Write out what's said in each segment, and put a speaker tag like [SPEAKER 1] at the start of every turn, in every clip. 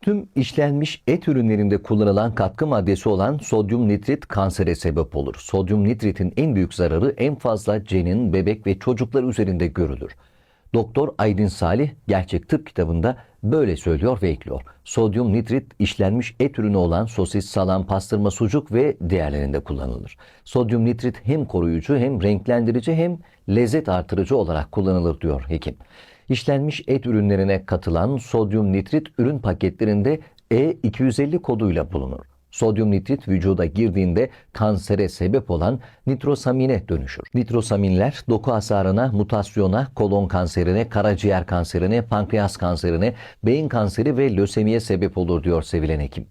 [SPEAKER 1] Tüm işlenmiş et ürünlerinde kullanılan katkı maddesi olan sodyum nitrit kansere sebep olur. Sodyum nitritin en büyük zararı en fazla cenin, bebek ve çocuklar üzerinde görülür. Doktor Aydın Salih Gerçek Tıp kitabında böyle söylüyor ve ekliyor. Sodyum nitrit işlenmiş et ürünü olan sosis, salam, pastırma, sucuk ve diğerlerinde kullanılır. Sodyum nitrit hem koruyucu hem renklendirici hem lezzet artırıcı olarak kullanılır diyor hekim. İşlenmiş et ürünlerine katılan sodyum nitrit ürün paketlerinde E250 koduyla bulunur. Sodyum nitrit vücuda girdiğinde kansere sebep olan nitrosamine dönüşür. Nitrosaminler doku hasarına, mutasyona, kolon kanserine, karaciğer kanserine, pankreas kanserine, beyin kanseri ve lösemiye sebep olur diyor sevilen hekim.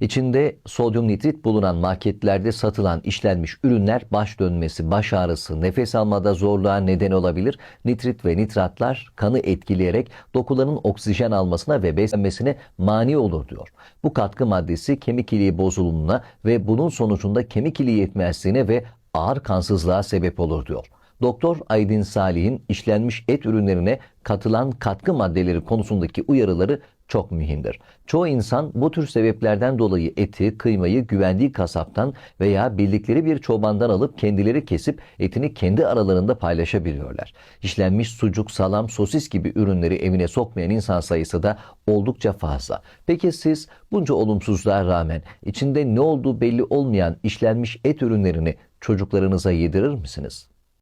[SPEAKER 1] İçinde sodyum nitrit bulunan marketlerde satılan işlenmiş ürünler baş dönmesi, baş ağrısı, nefes almada zorluğa neden olabilir. Nitrit ve nitratlar kanı etkileyerek dokuların oksijen almasına ve beslenmesine mani olur diyor. Bu katkı maddesi kemik iliği bozulumuna ve bunun sonucunda kemik iliği yetmezliğine ve ağır kansızlığa sebep olur diyor. Doktor Aydın Salih'in işlenmiş et ürünlerine katılan katkı maddeleri konusundaki uyarıları çok mühimdir. Çoğu insan bu tür sebeplerden dolayı eti, kıymayı güvendiği kasaptan veya bildikleri bir çobandan alıp kendileri kesip etini kendi aralarında paylaşabiliyorlar. İşlenmiş sucuk, salam, sosis gibi ürünleri evine sokmayan insan sayısı da oldukça fazla. Peki siz bunca olumsuzluğa rağmen içinde ne olduğu belli olmayan işlenmiş et ürünlerini çocuklarınıza yedirir misiniz?